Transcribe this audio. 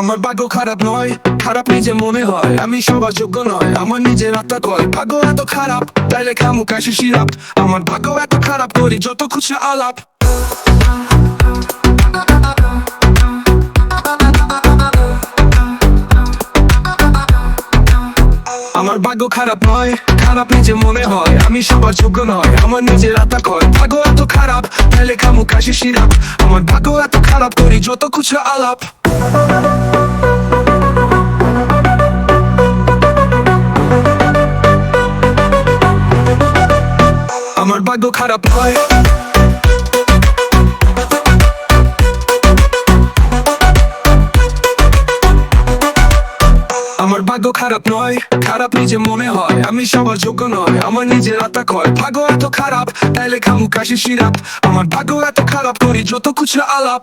আমার ভাগ্য খারাপ নয়, খারাপ নিজে মনে হয়। আমি সবার যোগ্য নয়, আমার নিজের আত্মা কয়, ভাগ্য এত খারাপ, তাইলে খামু কাশি সিরাপ। আমার ভাগ্য এত খারাপ করি যত খুশি আলাপ। আমার ভাগ্য খারাপ নয়, খারাপ নিজে মনে হয়। আমি সবার যোগ্য নয়, আমার নিজের আত্মা কয় কাশি সিরাপ আমার ভাগ্য এত খারাপ করি যত খুশি আলাপ। আমার ভাগ্য খারাপ নয় ভাগ্য খারাপ নয়, খারাপ নিজে মনে হয়। আমি সবার যোগ্য নয়, আমার নিজের আত্মা কয়। ভাগ্য এত খারাপ, তাইলে খামু কাশি সিরাপ। আমার ভাগ্য এত খারাপ করি, যত কিছু আলাপ।